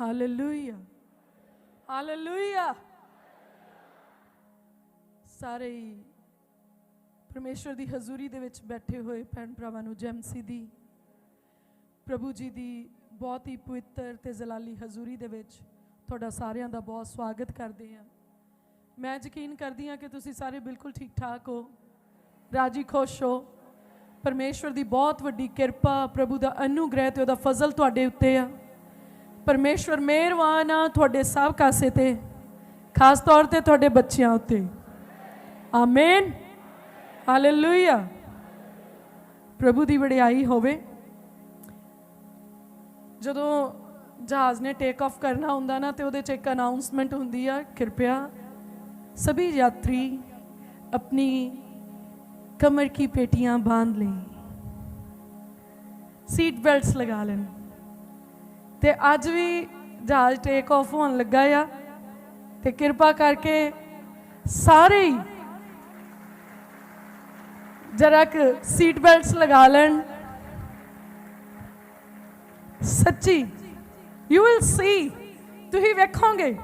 Hallelujah hallelujah ਸਾਰੇ ਹੀ ਪਰਮੇਸ਼ਵਰ ਦੀ ਹਜ਼ੂਰੀ ਦੇ ਵਿੱਚ ਬੈਠੇ ਹੋਏ ਭੈਣ ਭਰਾਵਾਂ ਨੂੰ ਜੈਮਸੀ ਦੀ, ਪ੍ਰਭੂ ਜੀ ਦੀ ਬਹੁਤ ਹੀ ਪਵਿੱਤਰ ਤੇ ਜ਼ਲਾਲੀ ਹਜ਼ੂਰੀ ਦੇ ਵਿੱਚ ਤੁਹਾਡਾ ਸਾਰਿਆਂ ਦਾ ਬਹੁਤ ਸਵਾਗਤ ਕਰਦੇ ਹਾਂ। ਮੈਂ ਯਕੀਨ ਕਰਦੀ ਹਾਂ ਕਿ ਤੁਸੀਂ ਸਾਰੇ ਬਿਲਕੁਲ ਠੀਕ ਠਾਕ ਹੋ, ਰਾਜੀ ਖੁਸ਼ ਹੋ। ਪਰਮੇਸ਼ਵਰ ਦੀ ਬਹੁਤ ਵੱਡੀ ਕਿਰਪਾ, ਪ੍ਰਭੂ ਦਾ ਅਨੁਗ੍ਰਹਿ ਤੇ ਉਹਦਾ ਫਜ਼ਲ ਤੁਹਾਡੇ ਉੱਤੇ ਆ। ਪਰਮੇਸ਼ਵਰ ਮਿਹਰਵਾਨ ਆ ਤੁਹਾਡੇ ਸਭ ਕਾਸੇ ਤੇ, ਖਾਸ ਤੌਰ ਤੇ ਤੁਹਾਡੇ ਬੱਚਿਆਂ ਉੱਤੇ। ਆਮੇਨ ਹਾਲੇਲੂਇਆ ਪ੍ਰਭੂ ਦੀ ਵਡਿਆਈ ਹੋਵੇ। ਜਦੋਂ ਜਹਾਜ਼ ਨੇ ਟੇਕ ਆਫ ਕਰਨਾ ਹੁੰਦਾ ਨਾ, ਤੇ ਉਹਦੇ ਚ ਇੱਕ ਅਨਾਉਂਸਮੈਂਟ ਹੁੰਦੀ ਆ, ਕਿਰਪਿਆ ਸਭੀ ਯਾਤਰੀ ਆਪਣੀ ਕਮਰ ਕੀ ਪੇਟੀਆਂ ਬਾਂਧ ਲੈਣ ਸੀਟ ਬੈਲਟਸ ਲਗਾ ਲੈਣ। ਤੇ ਅੱਜ ਵੀ ਜਹਾਜ਼ ਟੇਕ ਆਫ ਹੋਣ ਲੱਗਾ ਆ ਤੇ ਕਿਰਪਾ ਕਰਕੇ ਸਾਰੇ ਹੀ ਜਰਾ ਕੁ ਸੀਟ ਬੈਲਟਸ ਲਗਾ ਲੈਣ ਸੱਚੀ ਯੂ ਵਿਲ ਸੀ ਤੁਸੀਂ ਵੇਖੋਗੇ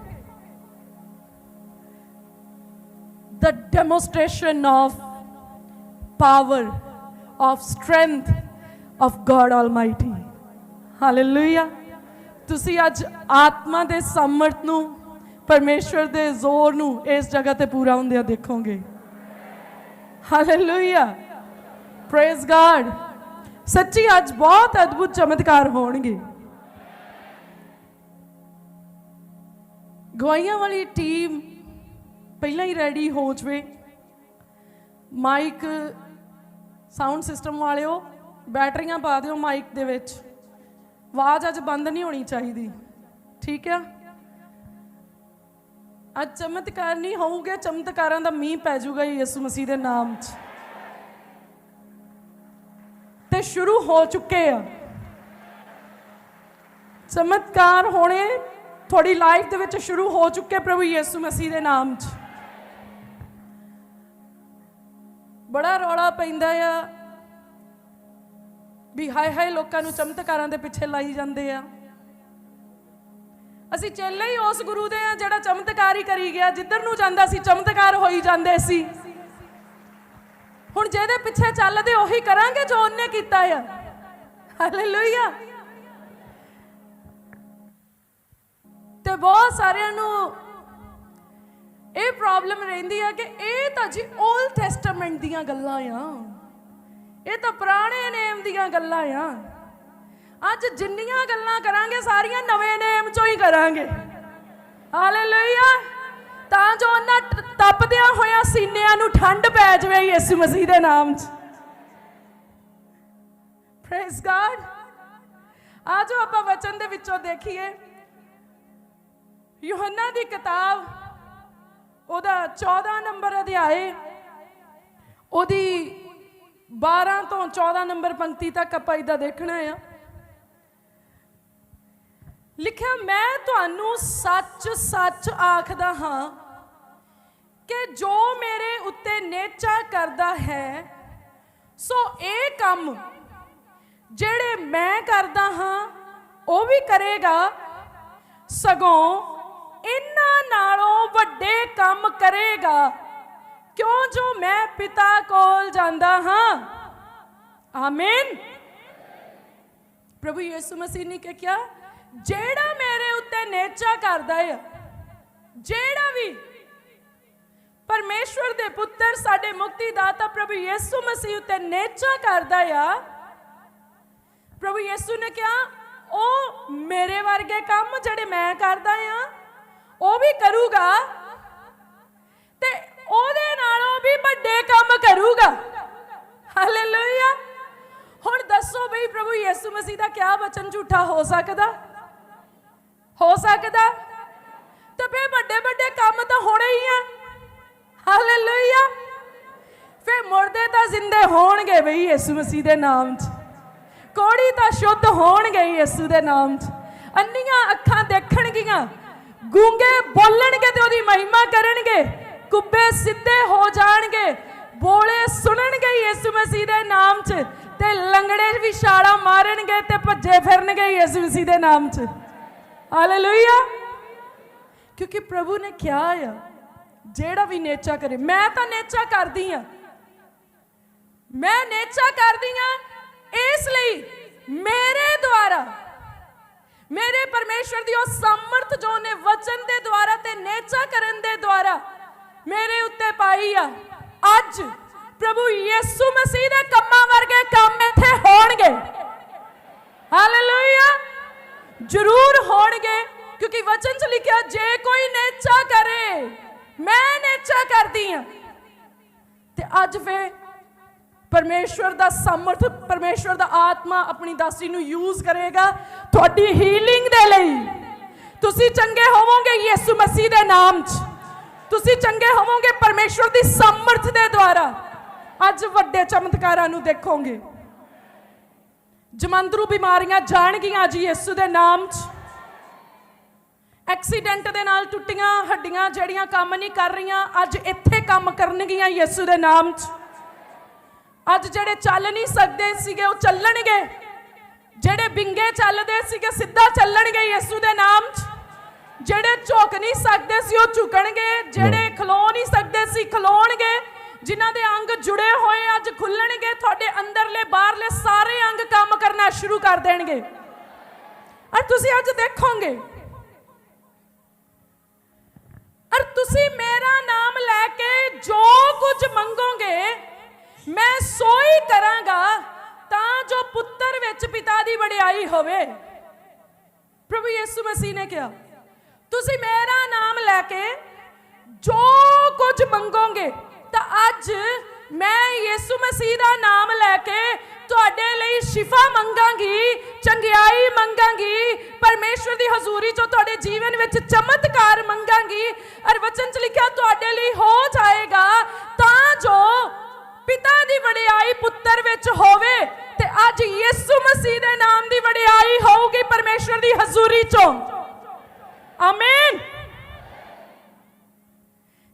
the demonstration of power, of strength of God Almighty. Hallelujah. ਤੁਸੀਂ ਅੱਜ ਆਤਮਾ ਦੇ ਸਮਰਥ ਨੂੰ, ਪਰਮੇਸ਼ਵਰ ਦੇ ਜ਼ੋਰ ਨੂੰ ਇਸ ਜਗ੍ਹਾ ਤੇ ਪੂਰਾ ਹੁੰਦਿਆਂ ਦੇਖੋਗੇ। ਹਾਲੇਲੂਇਆ ਪ੍ਰੇਜ਼ ਗਾਡ ਸੱਚੀ ਅੱਜ ਬਹੁਤ ਅਦਭੁਤ ਚਮਤਕਾਰ ਹੋਣਗੇ। ਗਵਾਈਆਂ ਵਾਲੀ ਟੀਮ ਪਹਿਲਾਂ ਹੀ ਰੈਡੀ ਹੋ ਜਵੇ। ਮਾਈਕ ਸਾਊਂਡ ਸਿਸਟਮ ਵਾਲਿਓ, ਬੈਟਰੀਆਂ ਪਾ ਦਿਓ ਮਾਈਕ ਦੇ ਵਿੱਚ। ਆਵਾਜ਼ ਅੱਜ ਬੰਦ ਨਹੀਂ ਹੋਣੀ ਚਾਹੀਦੀ। ਠੀਕ ਆ? ਅੱਜ ਚਮਤਕਾਰ ਨਹੀਂ ਹੋਊਗੇ, ਚਮਤਕਾਰਾਂ ਦਾ ਮੀਂਹ ਪੈ ਜਾਊਗਾ ਯਿਸੂ ਮਸੀਹ ਦੇ ਨਾਮ 'ਚ। ਤੇ ਸ਼ੁਰੂ ਹੋ ਚੁੱਕੇ ਆ। ਚਮਤਕਾਰ ਹੋਣੇ ਤੁਹਾਡੀ ਲਾਈਫ ਦੇ ਵਿੱਚ ਸ਼ੁਰੂ ਹੋ ਚੁੱਕੇ ਪ੍ਰਭੂ ਯਿਸੂ ਮਸੀਹ ਦੇ ਨਾਮ 'ਚ। ਬੜਾ ਰੌਲਾ ਪੈਂਦਾ ਆ ਵੀ ਹਾਏ ਹਾਏ ਲੋਕਾਂ ਨੂੰ ਚਮਤਕਾਰਾਂ ਦੇ ਪਿੱਛੇ ਲਾਈ ਜਾਂਦੇ ਆ। ਅਸੀਂ ਚੇਲੇ ਹੀ ਉਸ ਗੁਰੂ ਦੇ ਆ ਜਿਹੜਾ ਚਮਤਕਾਰ ਹੀ ਕਰੀ ਗਿਆ। ਜਿੱਧਰ ਨੂੰ ਜਾਂਦਾ ਸੀ ਚਮਤਕਾਰ ਹੋਈ ਜਾਂਦੇ ਸੀ। ਹੁਣ ਜਿਹਦੇ ਪਿੱਛੇ ਚੱਲਦੇ ਉਹੀ ਕਰਾਂਗੇ ਜੋ ਉਹਨੇ ਕੀਤਾ ਆ। ਹਾਲੇਲੂਇਆ ਤੇ ਬਹੁਤ ਸਾਰਿਆਂ ਨੂੰ ਇਹ ਪ੍ਰੋਬਲਮ ਰਹਿੰਦੀ ਆ ਕਿ ਇਹ ਤਾਂ ਜੀ 올ਡ ਟੈਸਟਾਮੈਂਟ ਦੀਆਂ ਗੱਲਾਂ ਆ। ਇਹ ਤਾਂ ਪੁਰਾਣੇ ਨੇਮ ਦੀਆਂ ਗੱਲਾਂ ਆ। ਅੱਜ ਜਿੰਨੀਆਂ ਗੱਲਾਂ ਕਰਾਂਗੇ, ਸਾਰੀਆਂ ਨਵੇਂ ਨੇਮ ਚੋਂ ਹੀ ਕਰਾਂਗੇ। ਹਾਲੇਲੂਇਆ ਤਾਂ ਜੋ ਉਹਨਾਂ ਤਪਦਿਆਂ ਹੋਇਆਂ ਸੀਨਿਆਂ ਨੂੰ ਠੰਡ ਪੈ ਜਾਵੇ ਯਿਸੂ ਮਸੀਹ ਦੇ ਨਾਮ 'ਚ। ਪ੍ਰੇਜ਼ ਗਾਡ ਆਜੋ ਆਪਾਂ ਵਚਨ ਦੇ ਵਿੱਚੋਂ ਦੇਖੀਏ। ਯੋਹੰਨਾ ਦੀ ਕਿਤਾਬ, ਉਹਦਾ 14 ਨੰਬਰ ਅਧਿਆਏ, ਉਹਦੀ 12 ਤੋਂ 14 ਨੰਬਰ ਪੰਕਤੀ ਤੱਕ ਆਪਾਂ ਇਹਦਾ ਦੇਖਣਾ ਆ। ਲਿਖਿਆ, ਮੈਂ ਤੁਹਾਨੂੰ ਸੱਚ ਸੱਚ ਆਖਦਾ ਹਾਂ ਕਿ ਜੋ ਮੇਰੇ ਉੱਤੇ ਨੇਚਾ ਕਰਦਾ ਹੈ, ਸੋ ਇਹ ਕੰਮ ਜਿਹੜੇ ਮੈਂ ਕਰਦਾ ਹਾਂ, ਉਹ ਵੀ ਕਰੇਗਾ। ਸਗੋਂ ਇਹਨਾਂ ਨਾਲੋਂ ਵੱਡੇ ਕੰਮ ਕਰੇਗਾ। ਕਿਉਂ ਜੋ ਮੈਂ ਪਿਤਾ ਕੋਲ ਜਾਂਦਾ ਹਾਂ? ਆਮੀਨ ਪ੍ਰਭੂ ਯਿਸੂ ਮਸੀਹ ਨੇ ਕਿਹਾ ਜਿਹੜਾ ਮੇਰੇ ਉੱਤੇ ਨੇਚਾ ਕਰਦਾ ਹੈ ਜਿਹੜਾ ਵੀ ਪਰਮੇਸ਼ਵਰ ਦੇ ਪੁੱਤਰ ਸਾਡੇ ਮੁਕਤੀ ਦਾਤਾ ਪ੍ਰਭੂ ਯਿਸੂ ਮਸੀਹ ਉੱਤੇ ਨੇਚਾ ਕਰਦਾ ਆ, ਪ੍ਰਭੂ ਯਿਸੂ ਨੇ ਕਿਹਾ, ਉਹ ਮੇਰੇ ਵਰਗੇ ਕੰਮ ਜਿਹੜੇ ਮੈਂ ਕਰਦਾ ਆ, ਉਹ ਵੀ ਕਰੂਗਾ। ਤੇ ਉਹਦੇ ਨਾਲੋਂ ਵੀ ਵੱਡੇ ਕੰਮ ਕਰੂਗਾ। ਹਾਲੇਲੂਇਆ ਹੁਣ ਦੱਸੋ ਬਈ ਪ੍ਰਭੂ ਯਿਸੂ ਮਸੀਹ ਦਾ ਕਿਆ ਬਚਨ ਝੂਠਾ ਹੋ ਸਕਦਾ? ਹੋ ਸਕਦਾ? ਤੇ ਫੇ ਵੱਡੇ ਵੱਡੇ ਕੰਮ ਤਾਂ ਹੋਣੇ ਹੀ ਆ। ਹਾਲੇਲੂਇਆ ਫੇ ਮੁਰਦੇ ਤਾਂ ਜ਼ਿੰਦੇ ਹੋਣਗੇ ਬਈ ਯਿਸੂ ਮਸੀਹ ਦੇ ਨਾਮ 'ਚ। ਕੋੜੀ ਤਾਂ ਸ਼ੁੱਧ ਹੋਣਗੇ ਯਿਸੂ ਦੇ ਨਾਮ 'ਚ। ਅੰਨੀਆਂ ਅੱਖਾਂ ਦੇਖਣਗੀਆਂ। ਗੂੰਗੇ ਬੋਲਣਗੇ ਤੇ ਉਹਦੀ ਮਹਿਮਾ ਕਰਨਗੇ। ਕੁੱਬੇ ਸਿੱਧੇ ਹੋ ਜਾਣਗੇ, ਬੋਲੇ ਸੁਣਨਗੇ ਯਿਸੂ ਮਸੀਹ ਦੇ ਨਾਮ 'ਚ ਤੇ ਲੰਗੜੇ ਵੀ ਛਾੜਾ ਮਾਰਨਗੇ ਤੇ ਭੱਜੇ ਫਿਰਨਗੇ ਯਿਸੂ ਮਸੀਹ ਦੇ ਨਾਮ 'ਚ। ਹਾਲੇਲੂਇਆ ਕਿਉਂਕਿ ਪ੍ਰਭੂ ਨੇ ਕਿਹਾ ਆ, ਜਿਹੜਾ ਵੀ ਨੇਚਾ ਕਰੇ, ਮੈਂ ਤਾਂ ਨੇਚਾ ਕਰਦੀ ਆ। ਮੈਂ ਨੇਚਾ ਕਰਦੀ ਆ, ਇਸ ਲਈ ਮੇਰੇ ਦੁਆਰਾ, ਮੇਰੇ ਪਰਮੇਸ਼ਵਰ ਦੀ ਉਹ ਸਮਰਥ ਜੋ ਨੇ ਵਚਨ ਦੇ ਦੁਆਰਾ ਤੇ ਨੇਚਾ ਕਰਨ ਦੇ ਦੁਆਰਾ ਮੇਰੇ ਉੱਤੇ ਪਾਈ ਆ। ਅੱਜ ਪ੍ਰਭੂ ਯਿਸੂ ਮਸੀਹ ਦੇ ਕੰਮਾਂ ਵਰਗੇ ਕੰਮ ਇੱਥੇ ਹੋਣਗੇ। ਹਾਲੇਲੂਇਆ ਜ਼ਰੂਰ ਹੋਣਗੇ, ਕਿਉਂਕਿ ਵਚਨ 'ਚ ਲਿਖਿਆ, ਜੇ ਕੋਈ ਨੇਚਾ ਕਰੇ, ਮੈਂ ਨੇਚਾ ਕਰਦੀ ਆ। ਤੇ ਅੱਜ ਫੇ ਪਰਮੇਸ਼ਵਰ ਦਾ ਸਮਰਥ, ਪਰਮੇਸ਼ਵਰ ਦਾ ਆਤਮਾ ਆਪਣੀ ਦਾਸੀ ਨੂੰ ਯੂਜ਼ ਕਰੇਗਾ ਤੁਹਾਡੀ ਹੀਲਿੰਗ ਦੇ ਲਈ। ਤੁਸੀਂ ਚੰਗੇ ਹੋਵੋਗੇ ਯਿਸੂ ਮਸੀਹ ਦੇ ਨਾਮ 'ਚ। ਤੁਸੀਂ ਚੰਗੇ ਹੋਵੋਗੇ, ਪਰਮੇਸ਼ਵਰ ਦੀ ਸਮਰਥ ਦੇ ਦੁਆਰਾ। ਅੱਜ ਵੱਡੇ ਚਮਤਕਾਰਾਂ ਨੂੰ ਦੇਖੋਗੇ। ਜਮੰਦਰੂ ਬਿਮਾਰੀਆਂ ਜਾਣਗੀਆਂ ਜੀ ਯਿਸੂ ਦੇ ਨਾਮ 'ਚ। ਐਕਸੀਡੈਂਟ ਦੇ ਨਾਲ ਟੁੱਟੀਆਂ, ਹੱਡੀਆਂ ਜਿਹੜੀਆਂ ਕੰਮ ਨਹੀਂ ਕਰ ਰਹੀਆਂ, ਅੱਜ ਇੱਥੇ ਕੰਮ ਕਰਨਗੀਆਂ ਯਿਸੂ ਦੇ ਨਾਮ 'ਚ। ਅੱਜ ਜਿਹੜੇ ਚੱਲ ਨਹੀਂ ਸਕਦੇ ਸੀਗੇ, ਉਹ ਚੱਲਣਗੇ। ਜਿਹੜੇ ਬਿੰਗੇ ਚੱਲਦੇ ਸੀਗੇ, ਸਿੱਧਾ ਚੱਲਣਗੇ ਯਿਸੂ ਦੇ ਨਾਮ 'ਚ। ਜਿਹੜੇ ਝੁਕ ਨਹੀਂ ਸਕਦੇ ਸੀ ਉਹ ਝੁਕਣਗੇ। ਜਿਹੜੇ ਖਲੋ ਨਹੀਂ ਸਕਦੇ ਸੀ ਖਲੋਣਗੇ। ਜਿਨ੍ਹਾਂ ਦੇ ਅੰਗ ਜੁੜੇ ਹੋਏ ਅੱਜ ਖੁੱਲਣਗੇ। ਤੁਹਾਡੇ ਅੰਦਰਲੇ ਬਾਹਰਲੇ ਸਾਰੇ ਅੰਗ ਕੰਮ ਕਰਨਾ ਸ਼ੁਰੂ ਕਰ ਦੇਣਗੇ। ਔਰ ਤੁਸੀਂ ਅੱਜ ਦੇਖੋਗੇ। ਔਰ ਤੁਸੀਂ ਮੇਰਾ ਨਾਮ ਲੈ ਕੇ ਜੋ ਕੁਝ ਮੰਗੋਗੇ ਮੈਂ ਸੋਈ ਕਰਾਂਗਾ ਤਾਂ ਜੋ ਪੁੱਤਰ ਵਿੱਚ ਪਿਤਾ ਦੀ ਵਡਿਆਈ ਹੋਵੇ। ਪ੍ਰਭੂ ਯਿਸੂ ਮਸੀਹ ਨੇ ਕਿਹਾ। ਤੁਸੀਂ ਮੇਰਾ ਨਾਮ ਲੈ ਕੇ ਜੋ ਕੁਝ ਮੰਗੋਗੇ, ਤਾਂ ਅੱਜ ਮੈਂ ਯਿਸੂ ਮਸੀਹ ਦਾ ਨਾਮ ਲੈ ਕੇ ਤੁਹਾਡੇ ਲਈ ਸ਼ਿਫਾ ਮੰਗਾਂਗੀ, ਚੰਗਿਆਈ ਮੰਗਾਂਗੀ, ਪਰਮੇਸ਼ਵਰ ਦੀ ਹਜ਼ੂਰੀ ਚੋਂ ਤੁਹਾਡੇ ਜੀਵਨ ਵਿੱਚ ਚਮਤਕਾਰ ਮੰਗਾਂਗੀ, ਔਰ ਵਚਨ ਚ ਲਿਖਿਆ ਤੁਹਾਡੇ ਲਈ ਹੋ ਜਾਏਗਾ, ਤਾਂ ਜੋ ਪਿਤਾ ਦੀ ਵਡਿਆਈ ਪੁੱਤਰ ਵਿੱਚ ਹੋਵੇ, ਤੇ ਅੱਜ ਯਿਸੂ ਮਸੀਹ ਦੇ ਨਾਮ ਦੀ ਵਡਿਆਈ ਹੋਊਗੀ ਪਰਮੇਸ਼ਵਰ ਦੀ ਹਜ਼ੂਰੀ ਚੋਂ। ਆਮੀਨ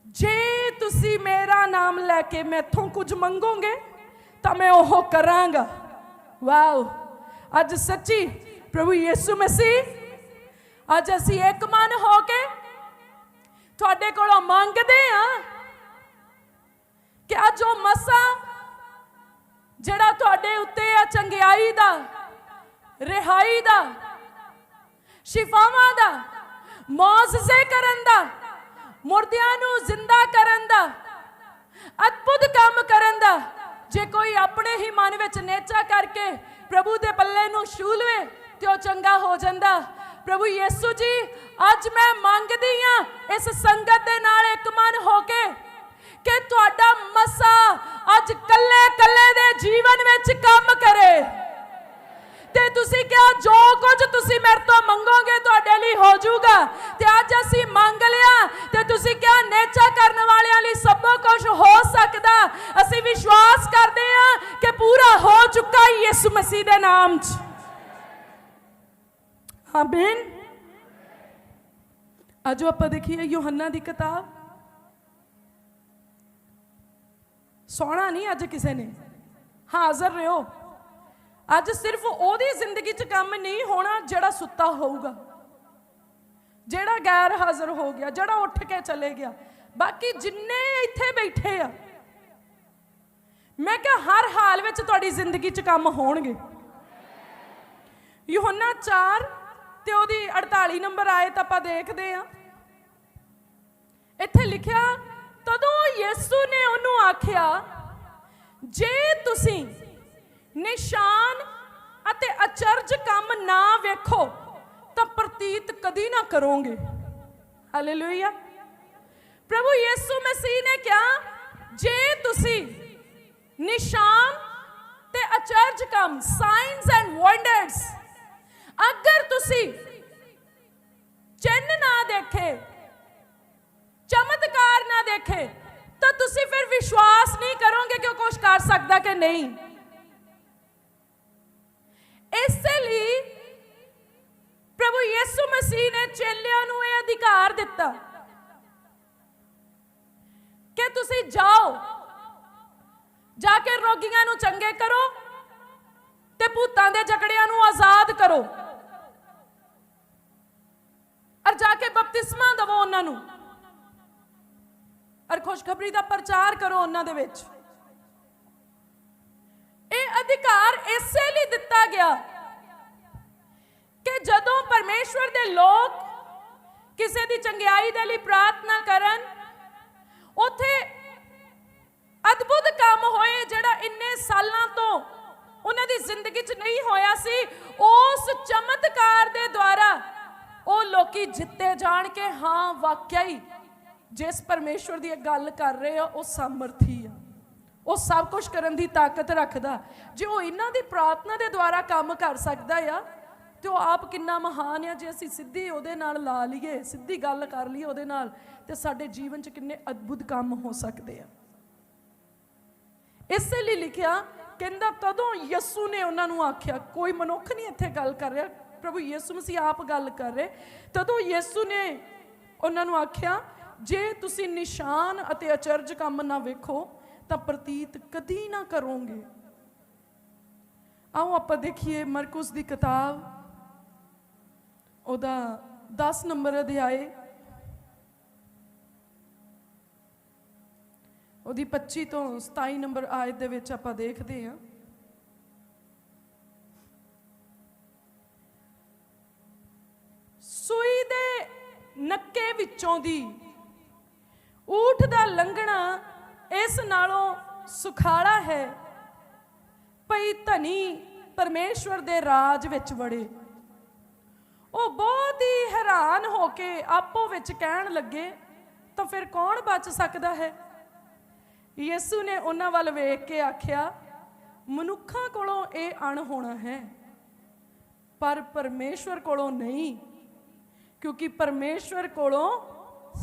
ਜੇ ਤੁਸੀਂ ਮੇਰਾ ਨਾਮ ਲੈ ਕੇ ਮੈਥੋਂ ਕੁਝ ਮੰਗੋਗੇ, ਤਾਂ ਮੈਂ ਉਹ ਕਰਾਂਗਾ। ਵਾਓ। ਅੱਜ ਸੱਚੀ ਪ੍ਰਭੂ ਯਿਸੂ ਮਸੀਹ, ਅੱਜ ਅਸੀਂ ਇੱਕ ਮਨ ਹੋ ਕੇ ਤੁਹਾਡੇ ਕੋਲੋਂ ਮੰਗਦੇ ਆ ਕਿ ਅੱਜ ਉਹ ਮਸਾ ਜਿਹੜਾ ਤੁਹਾਡੇ ਉੱਤੇ ਆ, ਚੰਗਿਆਈ ਦਾ, ਰਿਹਾਈ ਦਾ, ਸ਼ਿਫਾਵਾਂ ਦਾ ਮੌਜਜ਼ੇ ਕਰਨ ਦਾ, ਮੁਰਦਿਆਂ ਨੂੰ ਜ਼ਿੰਦਾ ਕਰਨ ਦਾ, ਅਦਭੁਤ ਕੰਮ ਕਰਨ ਦਾ। ਜੇ ਕੋਈ ਆਪਣੇ ਹੀ ਮਨ ਵਿੱਚ ਨੇਚਾ ਕਰਕੇ ਪ੍ਰਭੂ ਦੇ ਪੱਲੇ ਨੂੰ ਛੂਲਵੇ, ਤੇ ਉਹ ਚੰਗਾ ਹੋ ਜਾਂਦਾ। ਪ੍ਰਭੂ ਯਿਸੂ ਜੀ, ਅੱਜ ਮੈਂ ਮੰਗਦੀ ਆ ਇਸ ਸੰਗਤ ਦੇ ਨਾਲ ਇੱਕ ਮਨ ਹੋ ਕੇ ਕਿ ਤੁਹਾਡਾ ਮਸਾ ਅੱਜ ਕੱਲੇ ਕੱਲੇ ਦੇ ਜੀਵਨ ਵਿੱਚ ਕੰਮ ਕਰੇ। ਤੇ ਤੁਸੀਂ ਕਿਹਾ, ਜੋ ਕੁਝ ਤੁਸੀਂ ਮੇਰੇ ਤੋਂ ਮੰਗੋਗੇ ਤੁਹਾਡੇ ਲਈ ਹੋ ਜਾਊਗਾ। ਤੇ ਅੱਜ ਅਸੀਂ ਮੰਗ ਲਿਆ, ਤੇ ਤੁਸੀਂ ਕਿਹਾ, ਨੇਚਾ ਕਰਨ ਵਾਲਿਆਂ ਲਈ ਸਭ ਕੁਝ ਹੋ ਸਕਦਾ। ਅਸੀਂ ਵਿਸ਼ਵਾਸ ਕਰਦੇ ਹਾਂ ਕਿ ਪੂਰਾ ਹੋ ਚੁੱਕਾ ਯਿਸੂ ਮਸੀਹ ਦੇ ਨਾਮ 'ਚ। ਆਮੀਨ। ਅਜੋ ਆਪਾਂ ਦੇਖੀਏ ਯੋਹੰਨਾ ਦੀ ਕਿਤਾਬ। ਸੋਣਾ ਨਹੀਂ ਅੱਜ ਕਿਸੇ ਨੇ। ਹਾਜ਼ਰ ਰਹੋ। ਅੱਜ ਸਿਰਫ ਉਹਦੀ ਜ਼ਿੰਦਗੀ 'ਚ ਕੰਮ ਨਹੀਂ ਹੋਣਾ ਜਿਹੜਾ ਸੁੱਤਾ ਹੋਊਗਾ। ਜਿਹੜਾ ਗੈਰ ਹਾਜ਼ਰ ਹੋ ਗਿਆ, ਜਿਹੜਾ ਉੱਠ ਕੇ ਚਲੇ ਗਿਆ। ਬਾਕੀ ਜਿੰਨੇ ਇੱਥੇ ਬੈਠੇ ਆ, ਮੈਂ ਕਿਹਾ ਹਰ ਹਾਲ ਵਿੱਚ ਤੁਹਾਡੀ ਜ਼ਿੰਦਗੀ 'ਚ ਕੰਮ ਹੋਣਗੇ। ਯੋਹੰਨਾ 4 ਤੇ ਉਹਦੀ 48 ਨੰਬਰ ਆਏ ਤਾਂ ਆਪਾਂ ਦੇਖਦੇ ਆ ਇੱਥੇ ਲਿਖਿਆ, ਤਦੋਂ ਯਿਸੂ ਨੇ ਉਹਨੂੰ ਆਖਿਆ, ਜੇ ਤੁਸੀਂ ਨਿਸ਼ਾਨ ਅਤੇ ਅਚਰਜ ਕੰਮ ਨਾ ਵੇਖੋ, ਤਾਂ ਪ੍ਰਤੀਤ ਕਦੀ ਨਾ ਕਰੋਗੇ। ਹਾਲੇਲੂਇਆ ਪ੍ਰਭੂ ਯਿਸੂ ਮਸੀਹ ਨੇ ਕਿਹਾ, ਜੇ ਤੁਸੀਂ ਨਿਸ਼ਾਨ ਤੇ ਅਚਰਜ ਕੰਮ ਸਾਈਨਸ ਐਂਡ ਵੰਡਰਸ ਅਗਰ ਤੁਸੀਂ ਚਿੰਨ ਨਾ ਦੇਖੇ, ਚਮਤਕਾਰ ਨਾ ਦੇਖੇ, ਤਾਂ ਤੁਸੀਂ ਫਿਰ ਵਿਸ਼ਵਾਸ ਨਹੀਂ ਕਰੋਗੇ ਕਿ ਉਹ ਕੁਝ ਕਰ ਸਕਦਾ ਕਿ ਨਹੀਂ। ਇਸੇ ਲਈ ਪ੍ਰਭੂ ਯਿਸੂ ਮਸੀਹ ਨੇ ਚੇਲਿਆਂ ਨੂੰ ਇਹ ਅਧਿਕਾਰ ਦਿੱਤਾ ਕਿ ਤੁਸੀਂ ਜਾਓ, ਜਾ ਕੇ ਰੋਗੀਆਂ ਨੂੰ ਚੰਗੇ ਕਰੋ ਤੇ ਭੂਤਾਂ ਦੇ ਜਕੜਿਆਂ ਨੂੰ ਆਜ਼ਾਦ ਕਰੋ ਔਰ ਜਾ ਕੇ ਬਪਤਿਸਮਾ ਦਿਵੋ ਉਹਨਾਂ ਨੂੰ ਔਰ ਖੁਸ਼ਖਬਰੀ ਦਾ ਪ੍ਰਚਾਰ ਕਰੋ ਉਹਨਾਂ ਦੇ ਵਿੱਚ। ਅਧਿਕਾਰ ਇਸੇ ਲਈ ਦਿੱਤਾ ਗਿਆ ਕਿ ਜਦੋਂ ਪਰਮੇਸ਼ਵਰ ਦੇ ਲੋਕ ਕਿਸੇ ਦੀ ਚੰਗਿਆਈ ਦੇ ਲਈ ਪ੍ਰਾਰਥਨਾ ਕਰਨ, ਉਥੇ ਅਦਭੁਤ ਕੰਮ ਹੋਏ ਜਿਹੜਾ ਇੰਨੇ ਸਾਲਾਂ ਤੋਂ ਉਹਨਾਂ ਦੀ ਜ਼ਿੰਦਗੀ 'ਚ ਨਹੀਂ ਹੋਇਆ ਸੀ, ਉਸ ਚਮਤਕਾਰ ਦੇ ਦੁਆਰਾ ਉਹ ਲੋਕੀ ਜਿੱਤੇ ਜਾਣ ਕੇ, ਹਾਂ, ਵਾਕਿਆ ਹੀ, ਜਿਸ ਪਰਮੇਸ਼ਵਰ ਦੀ ਇਹ ਗੱਲ ਕਰ ਰਹੇ ਆ ਉਹ ਸਮਰਥੀ ਉਹ ਸਭ ਕੁਝ ਕਰਨ ਦੀ ਤਾਕਤ ਰੱਖਦਾ। ਜੇ ਉਹ ਇਹਨਾਂ ਦੀ ਪ੍ਰਾਰਥਨਾ ਦੇ ਦੁਆਰਾ ਕੰਮ ਕਰ ਸਕਦਾ ਆ, ਤੇ ਉਹ ਆਪ ਕਿੰਨਾ ਮਹਾਨ ਆ, ਜੇ ਅਸੀਂ ਸਿੱਧੀ ਉਹਦੇ ਨਾਲ ਲਾ ਲਈਏ, ਸਿੱਧੀ ਗੱਲ ਕਰ ਲਈਏ ਉਹਦੇ ਨਾਲ, ਤੇ ਸਾਡੇ ਜੀਵਨ 'ਚ ਕਿੰਨੇ ਅਦਭੁਤ ਕੰਮ ਹੋ ਸਕਦੇ ਆ। ਇਸੇ ਲਈ ਲਿਖਿਆ, ਕਹਿੰਦਾ ਤਦੋਂ ਯਿਸੂ ਨੇ ਉਹਨਾਂ ਨੂੰ ਆਖਿਆ, ਕੋਈ ਮਨੁੱਖ ਨਹੀਂ ਇੱਥੇ ਗੱਲ ਕਰ ਰਿਹਾ, ਪ੍ਰਭੂ ਯਿਸੂ ਮਸੀਹ ਆਪ ਗੱਲ ਕਰ ਰਹੇ, ਤਦੋਂ ਯਿਸੂ ਨੇ ਉਹਨਾਂ ਨੂੰ ਆਖਿਆ, ਜੇ ਤੁਸੀਂ ਨਿਸ਼ਾਨ ਅਤੇ ਅਚਰਜ ਕੰਮ ਨਾ ਵੇਖੋ ਤਾਂ ਪ੍ਰਤੀਤ ਕਦੀ ਨਾ ਕਰੋਗੇ। ਆਓ ਆਪਾਂ ਦੇਖੀਏ ਮਰਕੁਸ ਦੀ ਕਿਤਾਬ। ਉਹਦਾ 10 ਨੰਬਰ ਅਧਿਆਏ। ਉਹਦੀ 25 ਤੋਂ 27 ਨੰਬਰ ਆਇਤ ਦੇ ਵਿੱਚ ਆਪਾਂ ਦੇਖਦੇ ਹਾਂ। ਸੂਈ ਦੇ ਨੱਕੇ ਵਿੱਚੋਂ ਦੀ ਊਠ ਦਾ ਲੰਘਣਾ ਇਸ ਨਾਲੋਂ ਸੁਖਾਲਾ ਹੈ ਭਈ ਧਨੀ ਪਰਮੇਸ਼ਵਰ ਦੇ ਰਾਜ ਵਿੱਚ ਵੜੇ। ਉਹ ਬਹੁਤ ਹੀ ਹੈਰਾਨ ਹੋ ਕੇ ਆਪੋ ਵਿੱਚ ਕਹਿਣ ਲੱਗੇ, ਤਾਂ ਫਿਰ ਕੌਣ ਬਚ ਸਕਦਾ ਹੈ? ਯਿਸੂ ਨੇ ਉਹਨਾਂ ਵੱਲ ਵੇਖ ਕੇ ਆਖਿਆ, ਮਨੁੱਖਾਂ ਕੋਲੋਂ ਇਹ ਅਣ ਹੋਣਾ ਹੈ, ਪਰ ਪਰਮੇਸ਼ਵਰ ਕੋਲੋਂ ਨਹੀਂ, ਕਿਉਂਕਿ ਪਰਮੇਸ਼ਵਰ ਕੋਲੋਂ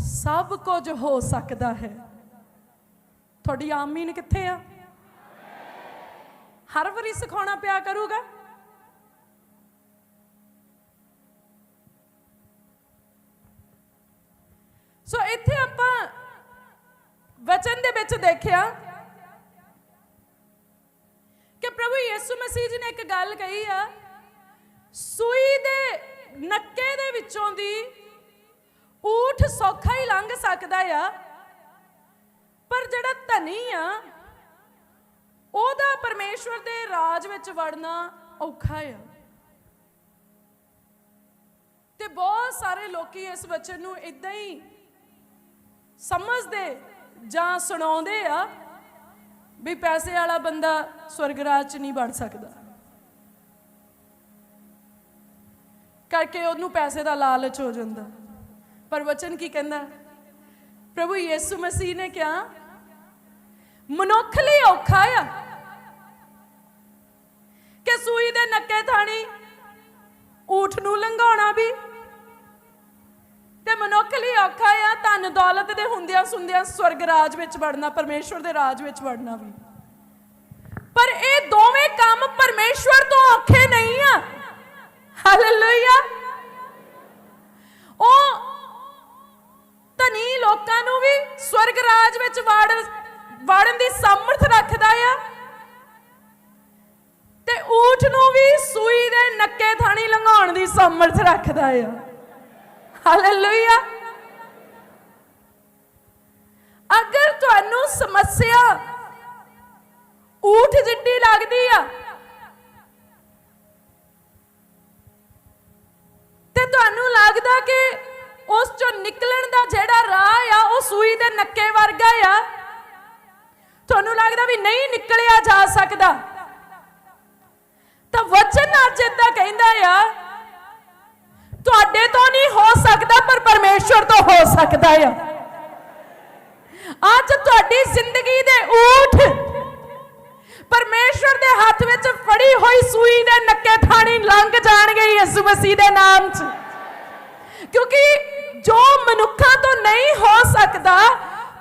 ਸਭ ਕੁਝ ਹੋ ਸਕਦਾ ਹੈ। ਤੁਹਾਡੀ ਆਮੀਨ ਕਿੱਥੇ ਆ? ਹਰ ਵਾਰੀ ਸਿਖਾਉਣਾ ਪਿਆ ਕਰੂਗਾ। ਸੋ ਇੱਥੇ ਆਪਾਂ ਵਚਨ ਦੇ ਵਿੱਚ ਦੇਖਿਆ ਕਿ ਪ੍ਰਭੂ ਯਿਸੂ ਮਸੀਹ ਜੀ ਨੇ ਇੱਕ ਗੱਲ ਕਹੀ ਆ, ਸੂਈ ਦੇ ਨੱਕੇ ਦੇ ਵਿੱਚੋਂ ਦੀ ਊਠ ਸੌਖਾ ਹੀ ਲੰਘ ਸਕਦਾ ਆ। ਪਰ ਜਿਹੜਾ ਧਨੀ ਆ, ਉਹਦਾ ਪਰਮੇਸ਼ਵਰ ਦੇ ਰਾਜ ਵਿੱਚ ਵੜਨਾ ਔਖਾ ਆ। ਤੇ ਬਹੁਤ ਸਾਰੇ ਲੋਕੀ ਇਸ ਵਚਨ ਨੂੰ ਇਦਾਂ ਹੀ ਸਮਝਦੇ ਜਾਂ ਸੁਣਾਉਂਦੇ ਆ ਵੀ ਪੈਸੇ ਵਾਲਾ ਬੰਦਾ ਸਵਰਗ ਰਾਜ ਚ ਨਹੀਂ ਬਣ ਸਕਦਾ। ਕਰਕੇ ਉਹਨੂੰ ਪੈਸੇ ਦਾ ਲਾਲਚ ਹੋ ਜਾਂਦਾ। ਪਰ ਵਚਨ ਕੀ ਕਹਿੰਦਾ? ਪ੍ਰਭੂ ਯਿਸੂ ਮਸੀਹ ਨੇ ਕਿਹਾ ਮਨੁੱਖ ਲਈ ਔਖਾ ਆ। ਕਿ ਸੂਈ ਦੇ ਨੱਕੇ ਥਾਣੀ ਊਠ ਨੂੰ ਲੰਘਾਉਣਾ ਵੀ। ਤੇ ਮਨੁੱਖ ਲਈ ਔਖਾ ਆ ਧਨ ਦੌਲਤ ਦੇ ਹੁੰਦਿਆਂ ਸੁੰਦਿਆਂ ਸਵਰਗ ਰਾਜ ਵਿੱਚ ਵੜਨਾ, ਪਰਮੇਸ਼ਵਰ ਦੇ ਰਾਜ ਵਿੱਚ ਵੜਨਾ ਵੀ। ਪਰ ਇਹ ਦੋਵੇਂ ਕੰਮ ਪਰਮੇਸ਼ਵਰ ਤੋਂ ਔਖੇ ਨਹੀਂ ਆ। ਹਾਲੇਲੂਇਆ ਉਹ ਧਨੀ ਲੋਕਾਂ ਨੂੰ ਵੀ ਸਵਰਗ ਰਾਜ ਵਿੱਚ ਵੜ ਵੜਨ ਦੀ ਸਮਰਥ ਰੱਖਦਾ ਆ। ਤੇ ਊਠ ਨੂੰ ਵੀ ਸੂਈ ਦੇ ਨੱਕੇ ਥਾਣੀ ਲੰਘਾਉਣ ਦੀ ਸਮਰਥ ਰੱਖਦਾ ਆ। ਹਾਲੇਲੂਇਆ। ਅਗਰ ਤੁਹਾਨੂੰ ਸਮੱਸਿਆ ਊਠ ਜਿੱਡੀ ਲੱਗਦੀ ਆ, ਤੇ ਤੁਹਾਨੂੰ ਲੱਗਦਾ ਕਿ ਉਸ ਚੋਂ ਨਿਕਲਣ ਦਾ ਜਿਹੜਾ ਰਾਹ ਆ, ਉਹ ਸੂਈ ਦੇ ਨੱਕੇ ਵਰਗਾ ਆ। ਤੁਹਾਨੂੰ ਲੱਗਦਾ ਵੀ ਨਹੀਂ ਨਿਕਲਿਆ ਜਾ ਸਕਦਾ? ਤਾਂ ਵਚਨ ਅੱਜ ਇਦਾਂ ਕਹਿੰਦਾ ਆ, ਤੁਹਾਡੇ ਤੋਂ ਨਹੀਂ ਹੋ ਸਕਦਾ, ਪਰ ਪਰਮੇਸ਼ਵਰ ਤੋਂ ਹੋ ਸਕਦਾ ਆ। ਅੱਜ ਤੁਹਾਡੀ ਜ਼ਿੰਦਗੀ ਦੇ ਊਠ ਪਰਮੇਸ਼ਵਰ ਦੇ ਹੱਥ ਵਿੱਚ ਫੜੀ ਹੋਈ ਸੂਈ ਦੇ ਨੱਕੇ ਥਾਣੀ ਲੰਘ ਜਾਣਗੇ ਯਿਸੂ ਮਸੀਹ ਦੇ ਨਾਮ 'ਚ। ਕਿਉਂਕਿ ਜੋ ਮਨੁੱਖਾਂ ਤੋਂ ਨਹੀਂ ਹੋ ਸਕਦਾ,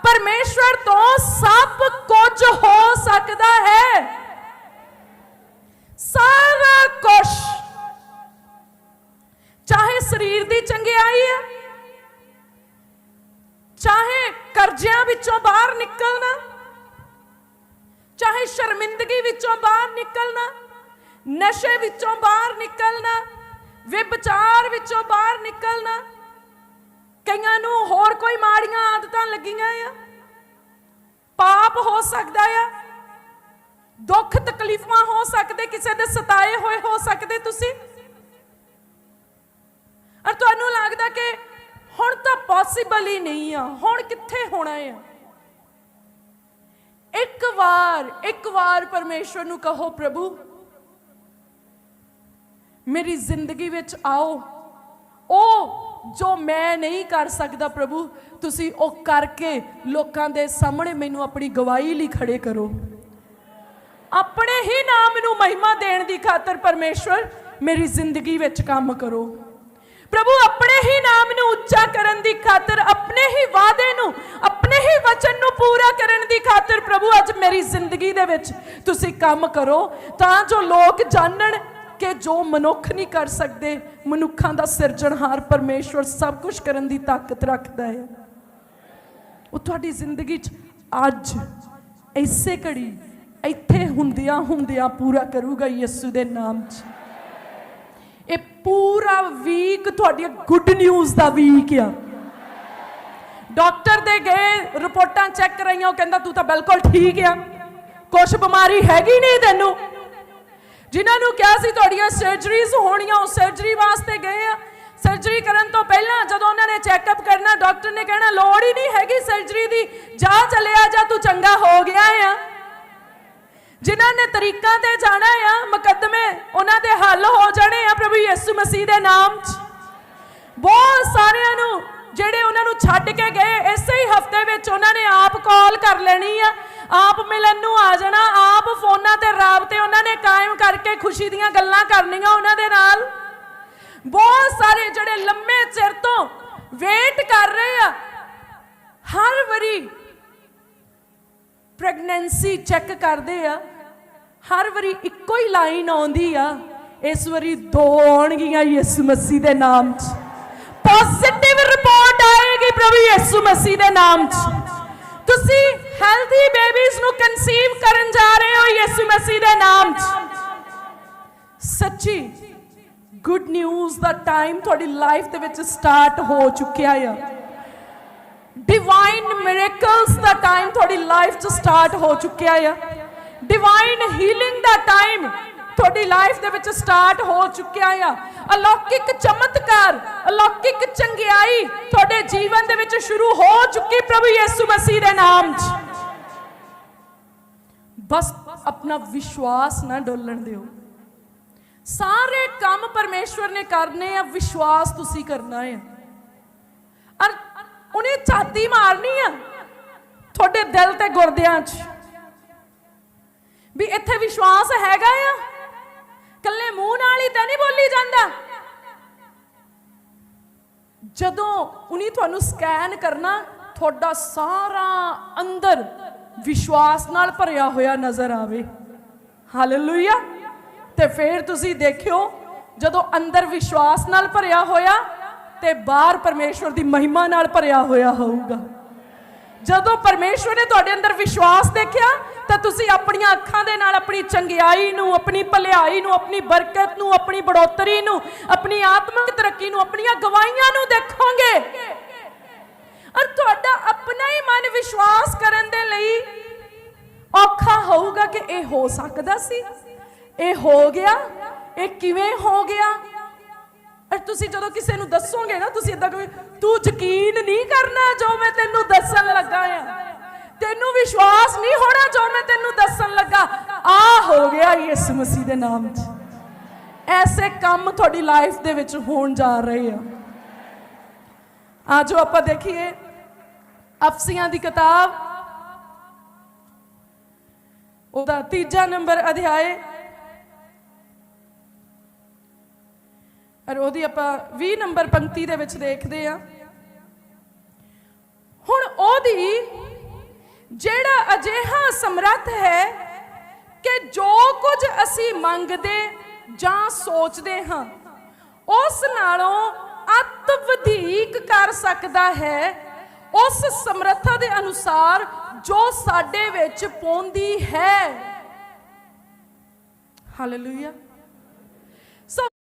ਪਰਮੇਸ਼ਵਰ ਤੋਂ ਸਭ ਕੁਝ ਹੋ ਸਕਦਾ ਹੈ। ਸਾਰਾ ਕੁਝ ਚਾਹੇ ਸਰੀਰ ਦੀ ਚੰਗਿਆਈ ਹੈ, ਚਾਹੇ ਕਰਜ਼ਿਆਂ ਵਿੱਚੋਂ ਬਾਹਰ ਨਿਕਲਣਾ, ਚਾਹੇ ਸ਼ਰਮਿੰਦਗੀ ਵਿੱਚੋਂ ਬਾਹਰ ਨਿਕਲਣਾ, ਨਸ਼ੇ ਵਿੱਚੋਂ ਬਾਹਰ ਨਿਕਲਣਾ, ਵਿਭਚਾਰ ਵਿੱਚੋਂ ਬਾਹਰ ਨਿਕਲਣਾ, ਕਈਆਂ ਨੂੰ ਹੋਰ ਕੋਈ ਮਾੜੀਆਂ ਆਦਤਾਂ ਲੱਗੀਆਂ ਆ। ਪਾਪ ਹੋ ਸਕਦਾ ਆ? ਦੁੱਖ ਤਕਲੀਫਾਂ ਹੋ ਸਕਦੇ? ਕਿਸੇ ਦੇ ਸਤਾਏ ਹੋਏ ਹੋ ਸਕਦੇ ਤੁਸੀਂ? ਔਰ ਤੁਹਾਨੂੰ ਲੱਗਦਾ ਕਿ ਹੁਣ ਤਾਂ ਪੋਸੀਬਲ ਹੀ ਨਹੀਂ ਆ। ਹੁਣ ਕਿੱਥੇ ਹੋਣਾ ਆ? ਇੱਕ ਵਾਰ ਇੱਕ ਵਾਰ ਪਰਮੇਸ਼ਵਰ ਨੂੰ ਕਹੋ, ਪ੍ਰਭੂ, ਮੇਰੀ ਜ਼ਿੰਦਗੀ ਵਿੱਚ ਆਓ। ਉਹ ਜੋ ਮੈਂ ਨਹੀਂ ਕਰ ਸਕਦਾ ਪ੍ਰਭੂ, ਤੁਸੀਂ ਉਹ ਕਰਕੇ ਲੋਕਾਂ ਦੇ ਸਾਹਮਣੇ ਮੈਨੂੰ ਆਪਣੀ ਗਵਾਹੀ ਲਈ ਖੜੇ ਕਰੋ। ਆਪਣੇ ਹੀ ਨਾਮ ਨੂੰ ਮਹਿਮਾ ਦੇਣ ਦੀ ਖਾਤਰ ਪਰਮੇਸ਼ਵਰ, ਮੇਰੀ ਜ਼ਿੰਦਗੀ ਵਿੱਚ ਕੰਮ ਕਰੋ। ਪ੍ਰਭੂ, ਆਪਣੇ ਹੀ ਨਾਮ ਨੂੰ ਉੱਚਾ ਕਰਨ ਦੀ ਖਾਤਰ, ਆਪਣੇ ਹੀ ਵਾਅਦੇ ਨੂੰ, ਆਪਣੇ ਹੀ ਵਚਨ ਨੂੰ ਪੂਰਾ ਕਰਨ ਦੀ ਖਾਤਰ ਪ੍ਰਭੂ, ਅੱਜ ਮੇਰੀ ਜ਼ਿੰਦਗੀ ਦੇ ਵਿੱਚ ਤੁਸੀਂ ਕੰਮ ਕਰੋ, ਤਾਂ ਜੋ ਲੋਕ ਜਾਣਨ ਕਿ ਜੋ ਮਨੁੱਖ ਨਹੀਂ ਕਰ ਸਕਦੇ, ਮਨੁੱਖਾਂ ਦਾ ਸਿਰਜਣਹਾਰ ਪਰਮੇਸ਼ਵਰ ਸਭ ਕੁਝ ਕਰਨ ਦੀ ਤਾਕਤ ਰੱਖਦਾ ਹੈ। ਉਹ ਤੁਹਾਡੀ ਜ਼ਿੰਦਗੀ 'ਚ ਅੱਜ ਇਸੇ ਘੜੀ ਇੱਥੇ ਹੁੰਦਿਆਂ ਹੁੰਦਿਆਂ ਪੂਰਾ ਕਰੂਗਾ ਯਿਸੂ ਦੇ ਨਾਮ 'ਚ। ਇਹ ਪੂਰਾ ਵੀਕ ਤੁਹਾਡੀ ਗੁੱਡ ਨਿਊਜ਼ ਦਾ ਵੀਕ ਆ। ਡਾਕਟਰ ਦੇ ਗਏ, ਰਿਪੋਰਟਾਂ ਚੈੱਕ ਕਰਾਈਆਂ, ਉਹ ਕਹਿੰਦਾ, ਤੂੰ ਤਾਂ ਬਿਲਕੁਲ ਠੀਕ ਆ। ਕੁਛ ਬਿਮਾਰੀ ਹੈਗੀ ਨਹੀਂ ਤੈਨੂੰ। ਜਿਨ੍ਹਾਂ ਨੂੰ ਕਿਹਾ ਸੀ ਤੁਹਾਡੀਆਂ ਸਰਜਰੀਜ਼ ਹੋਣੀਆਂ, ਉਹ ਸਰਜਰੀ ਵਾਸਤੇ ਗਏ ਆ। ਸਰਜਰੀ ਕਰਨ ਤੋਂ ਪਹਿਲਾਂ ਜਦੋਂ ਉਹਨਾਂ ਨੇ ਚੈੱਕਅਪ ਕਰਨਾ ਡਾਕਟਰ ਨੇ ਕਹਿਣਾ, ਲੋੜ ਹੀ ਨਹੀਂ ਹੈਗੀ ਸਰਜਰੀ ਦੀ। ਜਾ ਚੱਲਿਆ ਜਾ, ਤੂੰ ਚੰਗਾ ਹੋ ਗਿਆ ਆ। ਜਿਨ੍ਹਾਂ ਨੇ ਤਰੀਕਾਂ ਤੇ ਜਾਣਾ ਆ, ਮੁਕੱਦਮੇ, ਉਹਨਾਂ ਦੇ ਹੱਲ ਹੋ ਜਾਣੇ ਆ ਪ੍ਰਭੂ ਯਿਸੂ ਮਸੀਹ ਦੇ ਨਾਮ 'ਚ। ਬਹੁਤ ਸਾਰਿਆਂ ਨੂੰ, ਜਿਹੜੇ ਉਹਨਾਂ ਨੂੰ ਛੱਡ ਕੇ ਗਏ, ਇਸੇ ਹੀ ਹਫ਼ਤੇ ਵਿੱਚ ਉਹਨਾਂ ਨੇ ਆਪ ਕਾਲ ਕਰ ਲੈਣੀ ਆ। ਆਪ ਮਿਲਣ ਨੂੰ ਆ ਜਾਣਾ, ਆਪ ਫੋਨਾਂ ਤੇ ਰਾਬਤੇ ਉਹਨਾਂ ਨੇ ਕਾਇਮ ਕਰਕੇ ਖੁਸ਼ੀ ਦੀਆਂ ਗੱਲਾਂ ਕਰਨੀਆਂ ਉਹਨਾਂ ਦੇ ਨਾਲ। ਬਹੁਤ ਸਾਰੇ ਜਿਹੜੇ ਲੰਮੇ ਚਿਰ ਤੋਂ ਵੇਟ ਕਰ ਰਹੇ ਆ, ਹਰ ਵਾਰੀ ਪ੍ਰੈਗਨੈਂਸੀ ਚੈੱਕ ਕਰਦੇ ਆ, ਹਰ ਵਾਰੀ ਇੱਕੋ ਹੀ ਲਾਈਨ ਆਉਂਦੀ ਆ, ਇਸ ਵਾਰੀ ਦੋ ਆਉਣਗੀਆਂ ਯਿਸੂ ਮਸੀਹ ਦੇ ਨਾਮ 'ਚ। ਪੋਜ਼ਿਟਿਵ ਰਿਪੋਰਟ ਆਏਗੀ ਪ੍ਰਭੂ ਯਿਸੂ ਮਸੀਹ ਦੇ ਨਾਮ 'ਚ। ਤੁਸੀਂ ਹੈਲਥੀ ਬੇਬੀਜ਼ ਨੂੰ ਕਨਸੀਵ ਕਰਨ ਜਾ ਰਹੇ ਹੋ ਯਿਸੂ ਮਸੀਹ ਦੇ ਨਾਮ 'ਚ। ਸੱਚੀ ਗੁੱਡ ਨਿਊਜ਼ ਦਾ ਟਾਈਮ ਤੁਹਾਡੀ ਲਾਈਫ ਦੇ ਵਿੱਚ ਸਟਾਰਟ ਹੋ ਚੁੱਕਿਆ ਆ। ਡਿਵਾਈਨ ਮਿਰੇਕਲਸ ਦਾ ਟਾਈਮ ਤੁਹਾਡੀ ਲਾਈਫ 'ਚ ਸਟਾਰਟ ਹੋ ਚੁੱਕਿਆ ਆ। ਡਿਵਾਈਨ ਹੀਲਿੰਗ ਦਾ ਟਾਈਮ ਤੁਹਾਡੀ ਲਾਈਫ ਦੇ ਵਿੱਚ ਸਟਾਰਟ ਹੋ ਚੁੱਕਿਆ ਆ। ਅਲੌਕਿਕ ਚਮਤਕਾਰ, ਅਲੌਕਿਕ ਚੰਗਿਆਈ ਤੁਹਾਡੇ ਜੀਵਨ ਦੇ ਵਿੱਚ ਸ਼ੁਰੂ ਹੋ ਚੁੱਕੀ ਪ੍ਰਭੂ ਯਿਸੂ ਮਸੀਹ ਦੇ ਨਾਮ 'ਚ। ਬਸ ਆਪਣਾ ਵਿਸ਼ਵਾਸ ਨਾ ਡੋਲਣ ਦਿਓ। ਸਾਰੇ ਕੰਮ ਪਰਮੇਸ਼ਵਰ ਨੇ ਕਰਨੇ ਆ, ਵਿਸ਼ਵਾਸ ਤੁਸੀਂ ਕਰਨਾ ਹੈ ਔਰ ਉਹਨੇ ਛਾਤੀ ਮਾਰਨੀ ਆ, ਤੁਹਾਡੇ ਦਿਲ ਤੇ ਗੁਰਦਿਆਂ 'ਚ। ਵੀ ਇੱਥੇ ਵਿਸ਼ਵਾਸ ਹੈਗਾ ਆ ਕੱਲੇ ਮੂੰਹ ਨਾਲ ਹੀ ਤਾਂ ਨਹੀਂ ਬੋਲੀ ਜਾਂਦਾ। ਜਦੋਂ ਉਹਨੇ ਤੁਹਾਨੂੰ ਸਕੈਨ ਕਰਨਾ, ਤੁਹਾਡਾ ਸਾਰਾ ਅੰਦਰ ਵਿਸ਼ਵਾਸ ਨਾਲ ਭਰਿਆ ਹੋਇਆ ਨਜ਼ਰ ਆਵੇ। ਹਾਲੇਲੂਇਆ ਤੇ ਫਿਰ ਤੁਸੀਂ ਦੇਖਿਓ, ਜਦੋਂ ਅੰਦਰ ਵਿਸ਼ਵਾਸ ਨਾਲ ਭਰਿਆ ਹੋਇਆ, ਤੇ ਬਾਹਰ ਪਰਮੇਸ਼ਵਰ ਦੀ ਮਹਿਮਾ ਨਾਲ ਭਰਿਆ ਹੋਇਆ ਹੋਊਗਾ। ਜਦੋਂ ਪਰਮੇਸ਼ਵਰ ਨੇ ਤੁਹਾਡੇ ਅੰਦਰ ਵਿਸ਼ਵਾਸ ਦੇਖਿਆ, ਤਾਂ ਤੁਸੀਂ ਆਪਣੀਆਂ ਅੱਖਾਂ ਦੇ ਨਾਲ ਆਪਣੀ ਚੰਗਿਆਈ ਨੂੰ, ਆਪਣੀ ਭਲਾਈ ਨੂੰ, ਆਪਣੀ ਬਰਕਤ ਨੂੰ, ਆਪਣੀ ਬੜੋਤਰੀ ਨੂੰ, ਆਪਣੀ ਆਤਮਿਕ ਤਰੱਕੀ ਨੂੰ, ਆਪਣੀਆਂ ਗਵਾਹੀਆਂ ਨੂੰ ਦੇਖੋਗੇ। ਔਰ ਤੁਹਾਡਾ ਆਪਣਾ ਹੀ ਮਨ ਵਿਸ਼ਵਾਸ ਕਰਨ ਦੇ ਲਈ ਔਖਾ ਹੋਊਗਾ ਕਿ ਇਹ ਹੋ ਸਕਦਾ ਸੀ। ਇਹ ਹੋ ਗਿਆ, ਇਹ ਕਿਵੇਂ ਹੋ ਗਿਆ? ਔਰ ਤੁਸੀਂ ਜਦੋਂ ਕਿਸੇ ਨੂੰ ਦੱਸੋਗੇ ਨਾ, ਤੁਸੀਂ ਇਦਾਂ ਕੋਈ ਤੂੰ ਯਕੀਨ ਨਹੀਂ ਕਰਨਾ ਜੋ ਮੈਂ ਤੈਨੂੰ ਦੱਸਣ ਲੱਗਾ ਆ। ਤੈਨੂੰ ਵਿਸ਼ਵਾਸ ਨਹੀਂ ਹੋਣਾ ਜੋ ਮੈਂ ਤੈਨੂੰ ਦੱਸਣ ਲੱਗਾ। ਆ ਹੋ ਗਿਆ ਯਿਸੂ ਮਸੀਹ ਦੇ ਨਾਮ 'ਚ। ਐਸੇ ਕੰਮ ਤੁਹਾਡੀ ਲਾਈਫ ਦੇ ਵਿੱਚ ਹੋਣ ਜਾ ਰਹੇ ਆ। ਆਜੋ ਆਪਾਂ ਦੇਖੀਏ ਅਫਸੀਆਂ ਦੀ ਕਿਤਾਬ। ਉਹਦਾ ਤੀਜਾ ਨੰਬਰ ਅਧਿਆਏ। ਔਰ ਉਹਦੀ ਆਪਾਂ 20 ਨੰਬਰ ਪੰਕਤੀ ਦੇ ਵਿੱਚ ਦੇਖਦੇ ਆ ਹੁਣ ਉਹਦੀ ਜਿਹੜਾ ਅਜਿਹਾ ਸਮਰੱਥ ਹੈ ਕਿ ਜੋ ਕੁਝ ਅਸੀਂ ਮੰਗਦੇ ਜਾਂ ਸੋਚਦੇ ਹਾਂ, ਉਸ ਨਾਲੋਂ ਅਤ ਵਧੇਕ ਕਰ ਸਕਦਾ ਹੈ ਉਸ ਸਮਰੱਥਾ ਦੇ ਅਨੁਸਾਰ ਜੋ ਸਾਡੇ ਵਿੱਚ ਪੌਂਦੀ ਹੈ। ਹਾਲੇਲੂਇਆ